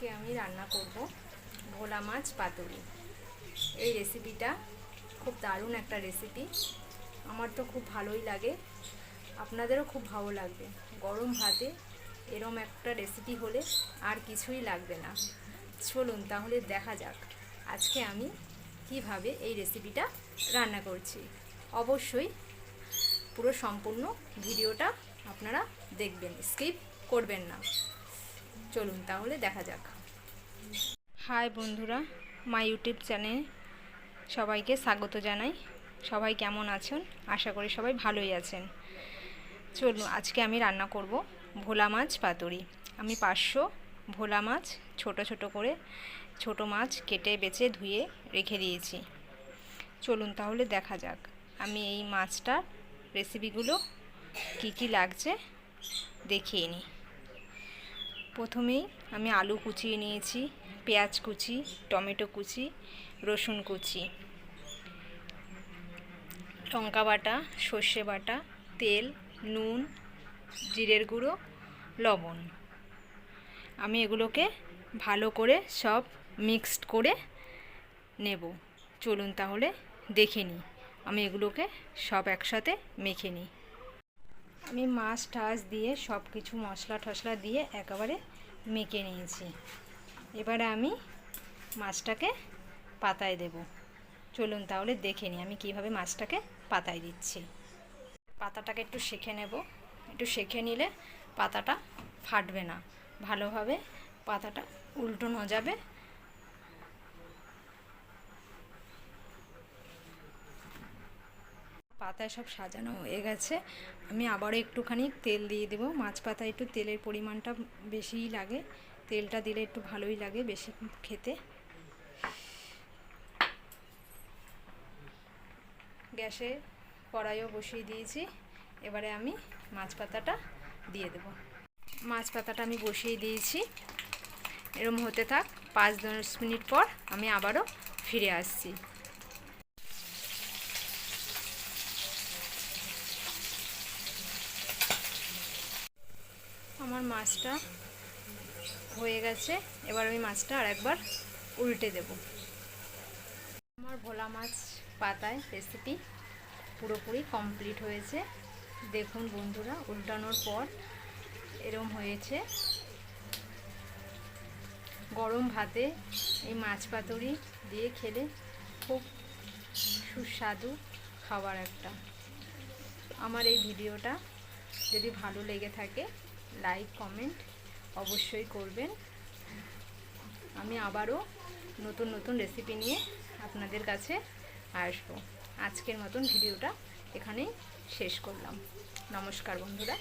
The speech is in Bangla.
আজকে আমি রান্না করব ভোলা মাছ পাতুরি। এই রেসিপিটা খুব দারুণ একটা রেসিপি আমার তো খুব ভালোই লাগে। আপনাদেরও খুব ভালো লাগবে। গরম ভাতে এরম একটা রেসিপি হলে আর কিছুই লাগবে না। চলুন তাহলে দেখা যাক আজকে আমি কীভাবে এই রেসিপিটা রান্না করছি। অবশ্যই পুরো সম্পূর্ণ ভিডিওটা আপনারা দেখবেন স্কিপ করবেন না। চলুন তাহলে দেখা যাক। হাই বন্ধুরা, মাই ইউটিউব চ্যানেল সবাইকে স্বাগত জানাই। সবাই কেমন আছেন? আশা করি সবাই ভালোই আছেন। চলুন, আজকে আমি রান্না করব ভোলা মাছ পাতুরি। আমি পাঁচশো ভোলা মাছ ছোট ছোট করে ছোট মাছ কেটে, বেছে, ধুয়ে রেখে দিয়েছি। চলুন তাহলে দেখা যাক আমি এই মাছটার রেসিপিগুলো কি কি লাগছে দেখিয়ে নিই। প্রথমেই আমি আলু কুচিয়ে নিয়েছি, পেঁয়াজ কুচি, টমেটো কুচি, রসুন কুচি, লঙ্কা বাটা, সর্ষে বাটা, তেল, নুন, জিরের গুঁড়ো, লবণ। আমি এগুলোকে ভালো করে সব মিক্সড করে নেব। চলুন তাহলে দেখে নিই। আমি এগুলোকে সব একসাথে মেখে নিই। আমি মাছ টাছ দিয়ে সব কিছু মশলা টশলা দিয়ে একেবারে মেখে নিয়েছি। এবারে আমি মাছটাকে পাতায় দেব। চলুন তাহলে দেখে নিই আমি কীভাবে মাছটাকে পাতায় দিচ্ছি। পাতাটাকে একটু সেঁকে নেব। একটু সেঁকে নিলে পাতাটা ফাটবে না। ভালোভাবে পাতাটা উল্টোনো যাবে পাতায় সব সাজানো হয়ে গেছে। আমি আবারও একটুখানি তেল দিয়ে দেবো। মাছ পাতায় একটু তেলের পরিমাণটা বেশিই লাগে। তেলটা দিলে একটু ভালোই লাগে বেশি খেতে। গ্যাসে কড়াইও বসিয়ে দিয়েছি। এবারে আমি মাছ পাতাটা দিয়ে দেব। মাছ পাতাটা আমি বসিয়ে দিয়েছি। এরম হতে থাক পাঁচ দশ মিনিট পর আমি আবারও ফিরে আসছি। আমার মাছটা হয়ে গেছে। এবার আমি মাছটা আর একবার উল্টে দেব। আমার ভোলা মাছ পাতায় রেসিপি পুরোপুরি কমপ্লিট হয়েছে। দেখুন বন্ধুরা, উল্টানোর পর এরম হয়েছে। গরম ভাতে এই মাছ পাতুরি দিয়ে খেলে খুব সুস্বাদু খাবার একটা। আমার এই ভিডিওটা যদি ভালো লেগে থাকে লাইক কমেন্ট অবশ্যই করবেন। আমি আবারও নতুন নতুন রেসিপি নিয়ে আপনাদের কাছে আসব। আজকের মতন ভিডিওটা এখানেই শেষ করলাম। নমস্কার বন্ধুরা।